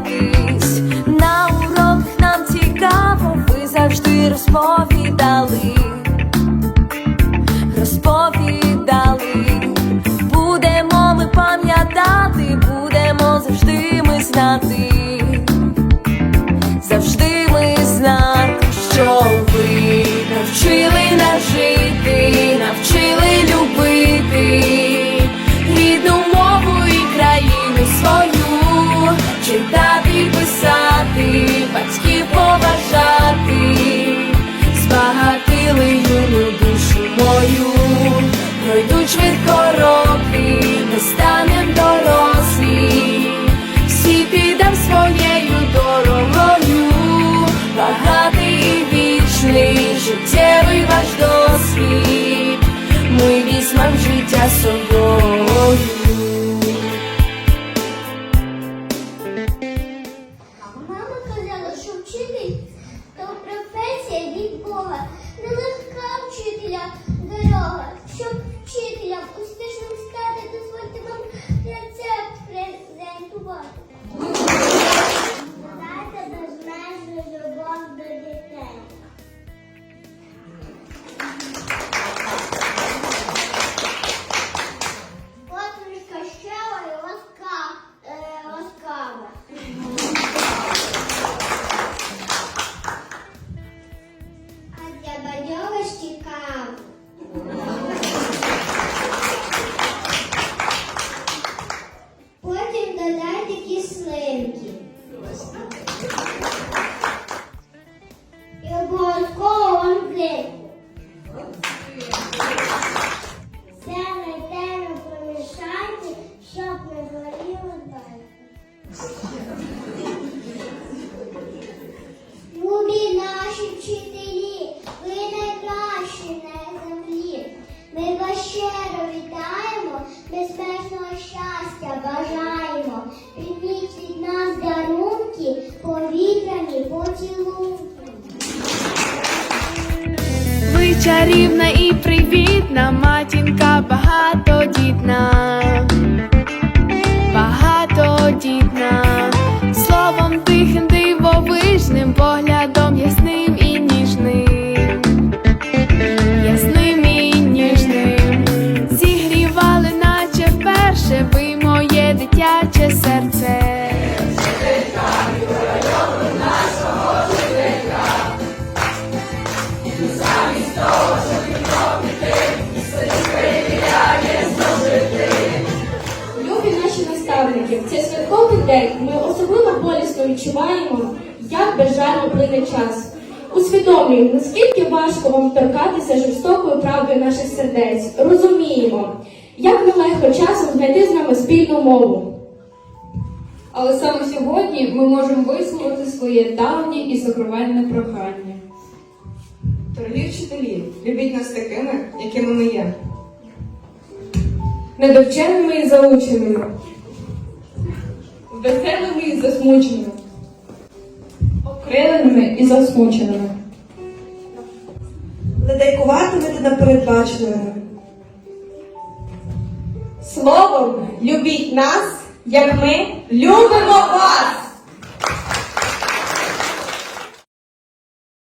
поспілкуватись. На урок нам цікаво, ви завжди розповідали, розповідали. Будемо ми пам'ятати, будемо завжди ми знати читати, писати, батьків кислинки. І обов'язково ланкрику. Все ретельно помішайте, щоб не горіло далі. Любі наші вчителі, ви найкращі на землі. Ми вас щиро вітаємо, безпечного щастя бажаємо. Чарівна і привітна, матінка багатодітна, багатодітна, словом тихим дивовижним, поглядом ясним і ніжним, ясним і ніжним, зігрівали, наче вперше, ви моє дитяче Любі наші наставники, в цей святковий день ми особливо болісно відчуваємо, як безжально плине час. Усвідомлюємо, наскільки важко вам торкатися жорстокою правдою наших сердець. Розуміємо, як нелегко часом знайти з нами спільну мову. Але саме сьогодні ми можемо висловити своє давнє і сокровенне прохання. Дорогі вчителі, любіть нас такими, якими ми є. Недовченими і заученими, веселими і засмученими, окриленими і засмученими. Ледейкуватими та непередбаченими. Словом, любіть нас, як ми любимо вас!